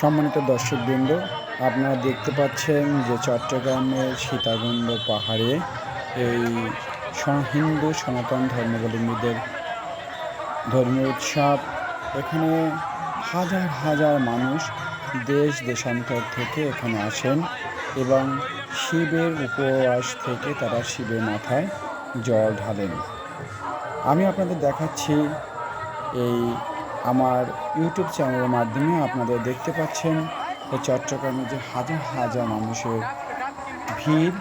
সম্মানিত দর্শকবৃন্দ, আপনারা দেখতে পাচ্ছেন যে চট্টগ্রামের সীতাকুণ্ড পাহাড়ে এই হিন্দু সনাতন ধর্মাবলম্বীদের ধর্মীয় উৎসব। এখানে হাজার হাজার মানুষ দেশ দেশান্তর থেকে এখানে আসেন এবং শিবের উপবাস থেকে তারা শিবের মাথায় জল ঢালেন। আমি আপনাদের দেখাচ্ছি এই আমার ইউটিউব চ্যানেলের মাধ্যমে আপনাদের দেখতে পাচ্ছেন এই চট্টগ্রামে যে হাজার হাজার মানুষের ভিড়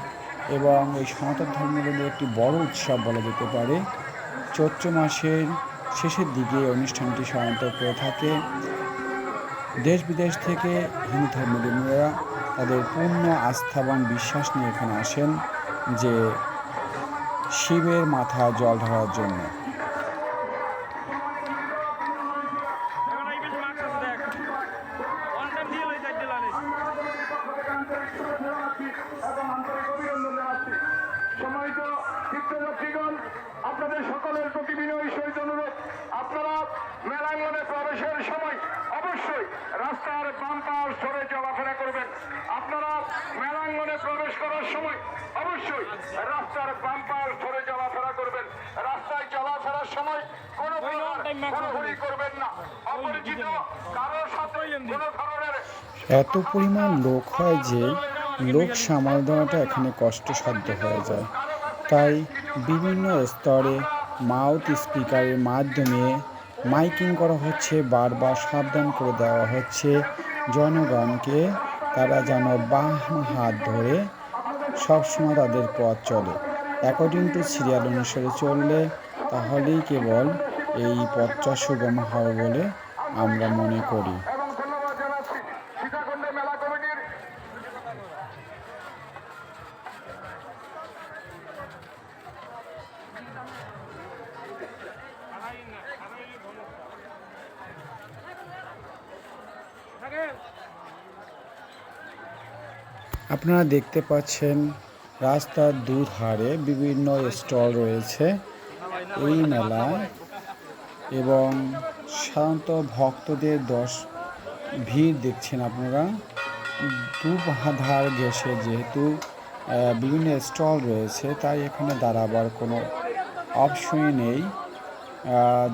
এবং এই সনাতন ধর্মের একটি বড় উৎসব বলা যেতে পারে। চৈত্র মাসের শেষের দিকে অনুষ্ঠানটি সাধারণত করে থাকে। দেশ বিদেশ থেকে হিন্দু ধর্মাবলম্বীরা তাদের পূর্ণ আস্থা বিশ্বাস নিয়ে এখানে আসেন যে শিবের মাথা জল ধরার জন্য। আপনাদের সকলের প্রতি বিনয়ী সহিত অনুরোধ। আপনারা মেলাঙ্গনে প্রবেশের সময় অবশ্যই রাস্তার বাম পাশ ধরে চলাফেরা করবেন। আপনারা মেলাঙ্গনে প্রবেশ করার সময় অবশ্যই রাস্তার বাম পাশ ধরে চলাফেরা করবেন। রাস্তায় চলাফেরার সময় কোনো প্রকার হুড়োহুড়ি করবেন না। অপরিচিত কারোর সাথে কোনো ধরনের এত পরিমাণ লোক হয় যে লোক সামাল দেওয়াটা এখানে কষ্টসাধ্য হয়ে যায়। তাই বিভিন্ন স্তরে মাউথ স্পিকারের মাধ্যমে মাইকিং করা হচ্ছে, বারবার সাবধান করে দেওয়া হচ্ছে। জনগণকে তারা যেন বাম হাত ধরে সবসময় তাদের পথ চলে। অ্যাকর্ডিং টু সিরিয়াল অনুসারে চললে তাহলেই কেবল এই পথটা সুগম হবে বলে আমরা মনে করি। আপনারা দেখতে পাচ্ছেন রাস্তার দুধারে বিভিন্ন স্টল রয়েছে। এই মেলা এবং সাধারণত ভক্তদের দশ, ভিড় দেখছেন আপনারা। দু ধার ঘেসে যেহেতু বিভিন্ন স্টল রয়েছে, তাই এখানে দাঁড়াবার কোনো অপশনই নেই।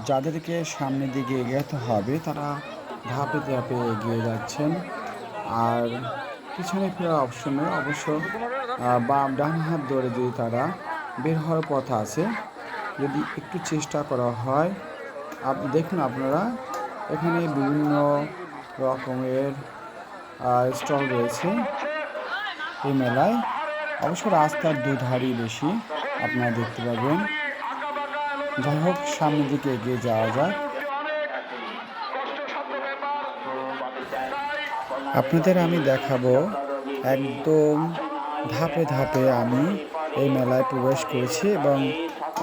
যাদেরকে সামনের দিকে এগোতে হবে, তারা ধাপে ধাপে এগিয়ে যাচ্ছেন। আর পিছনে ফেরার অপশন নেই অবশ্য বাম, ডান হাত ধরে যদি তারা বের হওয়ার পথ আছে, যদি একটু চেষ্টা করা হয়, আপ, দেখুন আপনারা, এখানে বিভিন্ন রকমের স্টল রয়েছে এই মেলায়। অবশ্য রাস্তার দুধারই বেশি, আপনারা দেখতে পাবেন। যাই হোক, সামনের দিকে এগিয়ে যাওয়া যাক। আপনাদের আমি দেখাবো একদম ধাপে ধাপে আমি এই মেলায় প্রবেশ করেছি এবং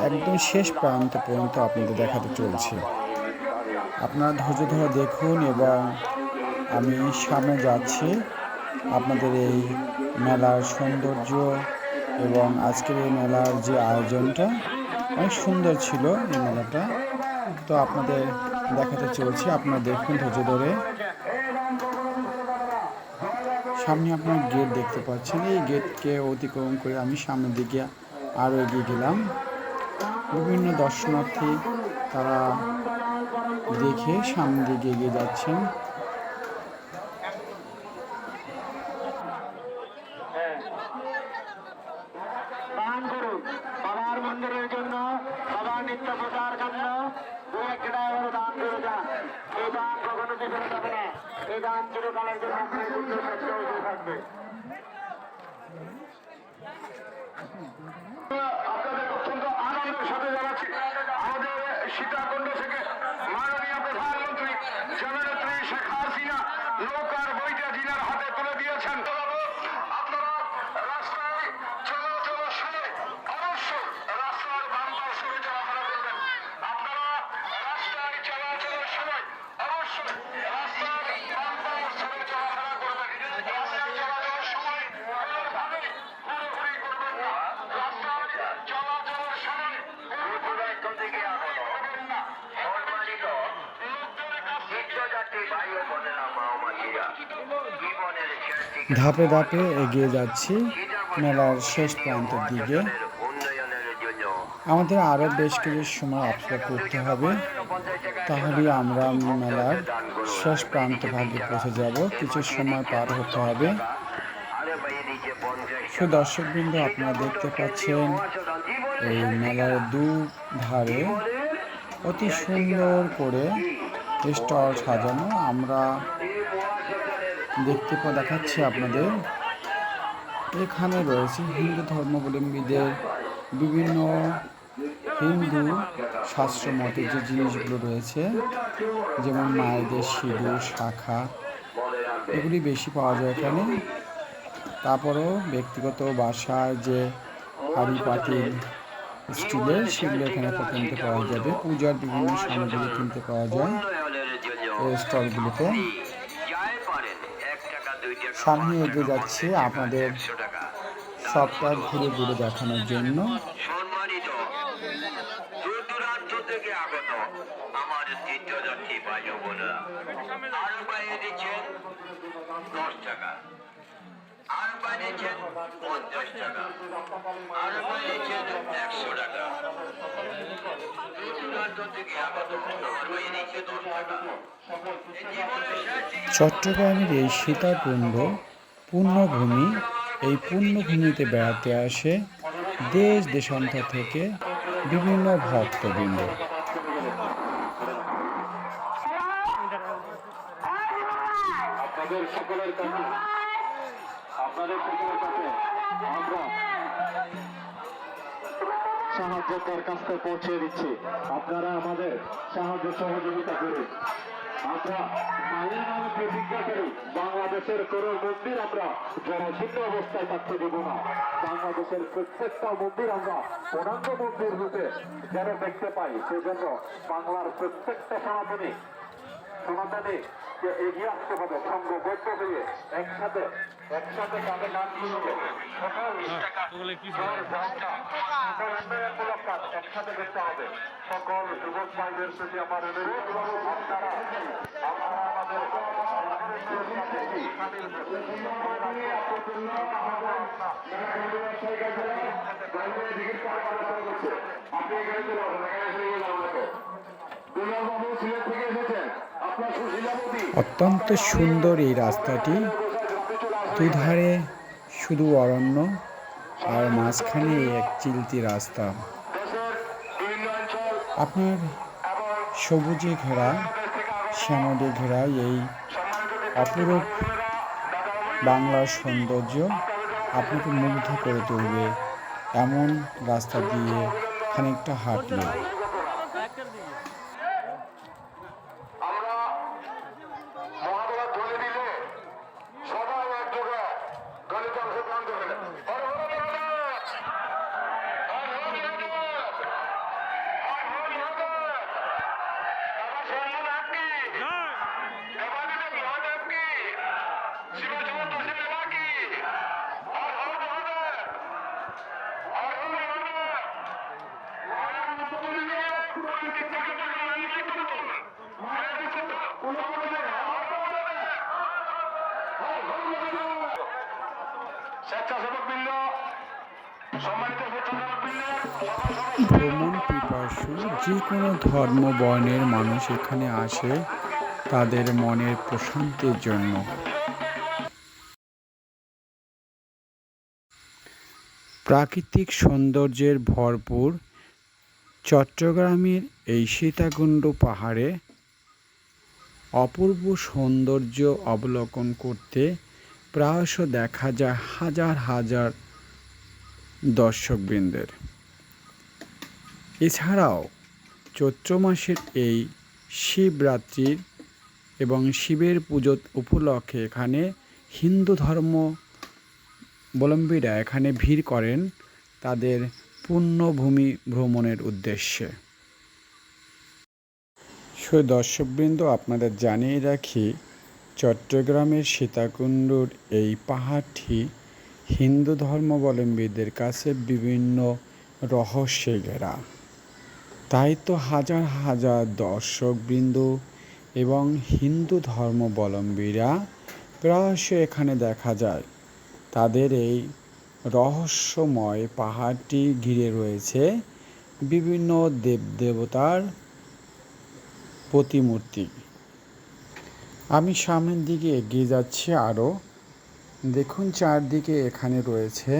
একদম শেষ প্রান্ত পর্যন্ত আপনাদের দেখাতে চলছি। আপনারা ধৈর্য ধরে দেখুন এবং আমি সামনে যাচ্ছি আপনাদের এই মেলার সৌন্দর্য এবং আজকের এই মেলার যে আয়োজনটা, অনেক সুন্দর ছিল এই মেলাটা। তো আপনাদের দেখাতে চলছি, আপনারা দেখুন ধৈর্য ধরে। সামনে আপনার গেট দেখতে পাচ্ছেন। এই গেটকে অতিক্রম করে আমি সামনের দিকে আরও এগিয়ে গেলাম। বিভিন্ন দর্শনার্থী তারা দেখে সামনের দিকে এগিয়ে যাচ্ছেন। নিত্য প্রচার জন্য। দু দান করে যান। এই দান কখনো না এই দান চিরকালের জন্য থাকবে। ধাপে ধাপে এগিয়ে যাচ্ছি। মেলার শেষ প্রান্তের দিকে। আমাদের আরও বেশ কিছু সময় অপেক্ষা করতে হবে। তাহলে আমরা মেলার শেষ প্রান্ত ভাগে পৌঁছে যাব। কিছু সময় পার হতে হবে। পঞ্চাশ সুদর্শকবৃন্দ আপনারা দেখতে পাচ্ছেন এই মেলার দু ধারে অতি সুন্দর করে স্টল সাজানো আমরা দেখতে দেখাচ্ছি আপনাদের। এখানে রয়েছে হিন্দু ধর্মাবলম্বীদের বিভিন্ন হিন্দু শাস্ত্র মতে যে জিনিসগুলো রয়েছে, যেমন মায়েদের সিঁদুর, শাখা, এগুলি বেশি পাওয়া যায় এখানে। তারপরেও ব্যক্তিগত বাসায় যে হাড়ি পাতিল স্টিলের, সেগুলো এখানে কিনতে পাওয়া যাবে। পূজার বিভিন্ন সামগ্রী কিনতে পাওয়া যায়। স্টলগুলিতে। সামনে এগিয়ে যাচ্ছে আপনাদের সবটা ঘুরে ঘুরে দেখানোর জন্য। আমার চট্টগ্রামের এই সীতাকুণ্ড পূর্ণভূমি এই পূর্ণভূমিতে বেড়াতে আসে দেশ দেশান্তর থেকে বিভিন্ন ভক্তবৃন্দ। পৌঁছে দিচ্ছি। আপনারা আমাদের সাহায্য সহযোগিতা করুন। আমরা প্রতিজ্ঞা করি, বাংলাদেশের কোন মন্দির আমরা জনশূন্য অবস্থায় থাকতে দেব না। বাংলাদেশের প্রত্যেকটা মন্দির আমরা পূর্ণাঙ্গ মন্দির রূপে যেন দেখতে পাই। সেজন্য বাংলার প্রত্যেকটা সনাতনী যে এগিয়ে আসতে হবে সংঘবদ্ধ হয়ে একসাথে একসাথে কাঁধে কাঁধ মিলিয়ে সকল কাজ একসাথে করতে হবে। সকল যুবক ভাইদের প্রতি আমার অনুরোধ আপনারা আপনারা আমাদের আপনি এখানে সিলেট থেকে এসেছেন? অত্যন্ত সুন্দর এই রাস্তাটি। দুধারে শুধু অরণ্য আর মাঝখানে এক চিলতি রাস্তা। আপনার সবুজে ঘেরা, শ্যামলে ঘেরা এই অপরূপ বাংলার সৌন্দর্য আপনাকে মুগ্ধ করে তুলবে। এমন রাস্তা দিয়ে খানিকটা হাঁটলে। ভ্রমণ পিপাসু যে কোনো ধর্ম বর্ণের মানুষ এখানে আসে তাদের মনের প্রশান্তির জন্য। প্রাকৃতিক সৌন্দর্যের ভরপুর চট্টগ্রামের এই সীতাকুণ্ড পাহাড়ে অপূর্ব সৌন্দর্য অবলোকন করতে প্রায়শ দেখা যায় হাজার হাজার দর্শকবৃন্দের। এছাড়াও চৈত্র মাসের এই শিবরাত্রির এবং শিবের পুজো উপলক্ষে এখানে হিন্দু ধর্ম অবলম্বীরা এখানে ভিড় করেন তাদের পুণ্যভূমি ভ্রমণের উদ্দেশ্যে। সো দর্শকবৃন্দ, আপনাদের জানিয়ে রাখি, চট্টগ্রামের সীতাকুণ্ডুর এই পাহাড়টি হিন্দু ধর্মাবলম্বীদের কাছে বিভিন্ন রহস্যে ঘেরা। তাই তো হাজার হাজার দর্শকবৃন্দ এবং হিন্দু ধর্মাবলম্বীরা প্রায়শ এখানে দেখা যায়। তাদের এই রহস্যময় পাহাড়টি ঘিরে রয়েছে বিভিন্ন দেবদেবতার প্রতিমূর্তি। আমি সামনের দিকে এগিয়ে যাচ্ছি আরও। দেখুন চারদিকে এখানে রয়েছে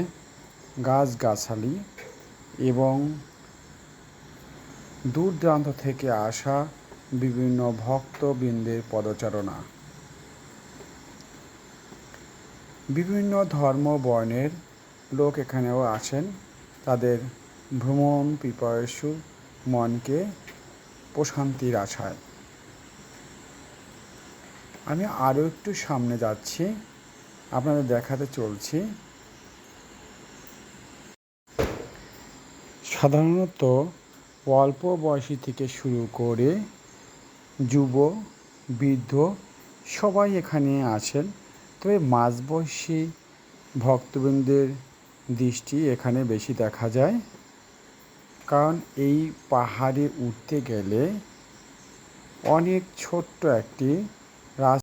গাছগাছালি এবং দূর দূরান্ত থেকে আসা বিভিন্ন ভক্তবৃন্দের পদচারণা। বিভিন্ন ধর্ম বর্ণের লোক এখানেও আসেন তাদের ভ্রমণ পিপাসু মনকে প্রশান্তির আশায়। আমি আরও একটু সামনে যাচ্ছি। আপনাদের দেখাতে চলছি। সাধারণত অল্প বয়সী থেকে শুরু করে যুব, বৃদ্ধ সবাই এখানে আসেন তবে মাঝবয়সী ভক্তবৃন্দের দৃষ্টি এখানে বেশি দেখা যায়। কারণ এই পাহাড়ে উঠতে গেলে অনেক ছোট্ট একটি